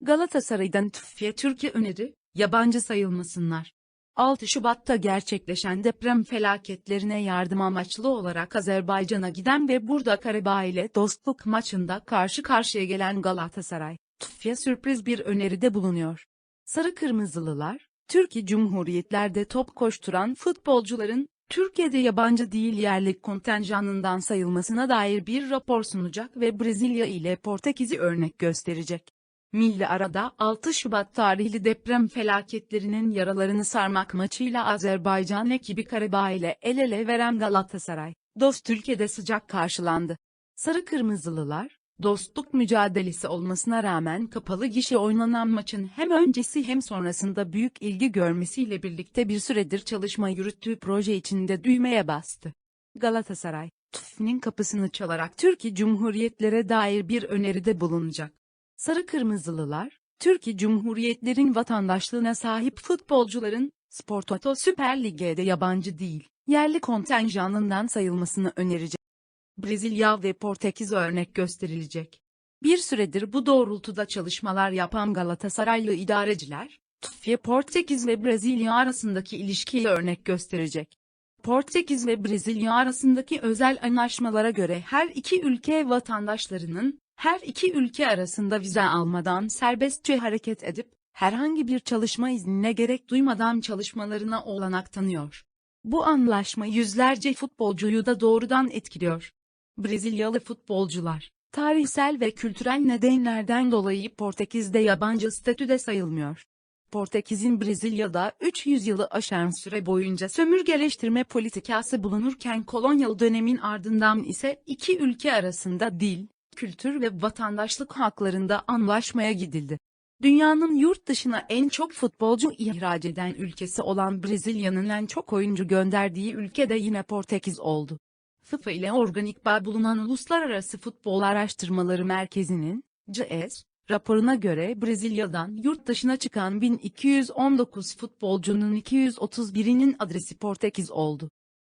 Galatasaray'dan TÜFF'ye Türkiye öneri, yabancı sayılmasınlar. 6 Şubat'ta gerçekleşen deprem felaketlerine yardım amaçlı olarak Azerbaycan'a giden ve burada Karabağ ile dostluk maçında karşı karşıya gelen Galatasaray, TÜFF'ye sürpriz bir öneride bulunuyor. Sarı Kırmızılılar, Türkiye Cumhuriyetlerde top koşturan futbolcuların, Türkiye'de yabancı değil yerli kontenjanından sayılmasına dair bir rapor sunacak ve Brezilya ile Portekiz'i örnek gösterecek. Milli arada 6 Şubat tarihli deprem felaketlerinin yaralarını sarmak maçıyla Azerbaycan ekibi Karabağ ile el ele veren Galatasaray, dost ülkede sıcak karşılandı. Sarı Kırmızılılar, dostluk mücadelesi olmasına rağmen kapalı gişe oynanan maçın hem öncesi hem sonrasında büyük ilgi görmesiyle birlikte bir süredir çalışma yürüttüğü proje içinde düğmeye bastı. Galatasaray, TÜFF'nin kapısını çalarak Türkiye Cumhuriyetlere dair bir öneride bulunacak. Sarı Kırmızılılar, Türkiye Cumhuriyetlerin vatandaşlığına sahip futbolcuların, Spor Toto Süper Lig'de yabancı değil, yerli kontenjanından sayılmasını önerecek. Brezilya ve Portekiz örnek gösterilecek. Bir süredir bu doğrultuda çalışmalar yapan Galatasaraylı idareciler, TÜFF'ye Portekiz ve Brezilya arasındaki ilişkiyi örnek gösterecek. Portekiz ve Brezilya arasındaki özel anlaşmalara göre her iki ülke vatandaşlarının, her iki ülke arasında vize almadan serbestçe hareket edip, herhangi bir çalışma iznine gerek duymadan çalışmalarına olanak tanıyor. Bu anlaşma yüzlerce futbolcuyu da doğrudan etkiliyor. Brezilyalı futbolcular, tarihsel ve kültürel nedenlerden dolayı Portekiz'de yabancı statüde sayılmıyor. Portekiz'in Brezilya'da 300 yılı aşan süre boyunca sömürgeleştirme politikası bulunurken kolonyal dönemin ardından ise iki ülke arasında dil, kültür ve vatandaşlık haklarında anlaşmaya gidildi. Dünyanın yurt dışına en çok futbolcu ihraç eden ülkesi olan Brezilya'nın en çok oyuncu gönderdiği ülke de yine Portekiz oldu. FIFA ile organik bağ bulunan Uluslararası Futbol Araştırmaları Merkezi'nin, CS, raporuna göre Brezilya'dan yurt dışına çıkan 1219 futbolcunun 231'inin adresi Portekiz oldu.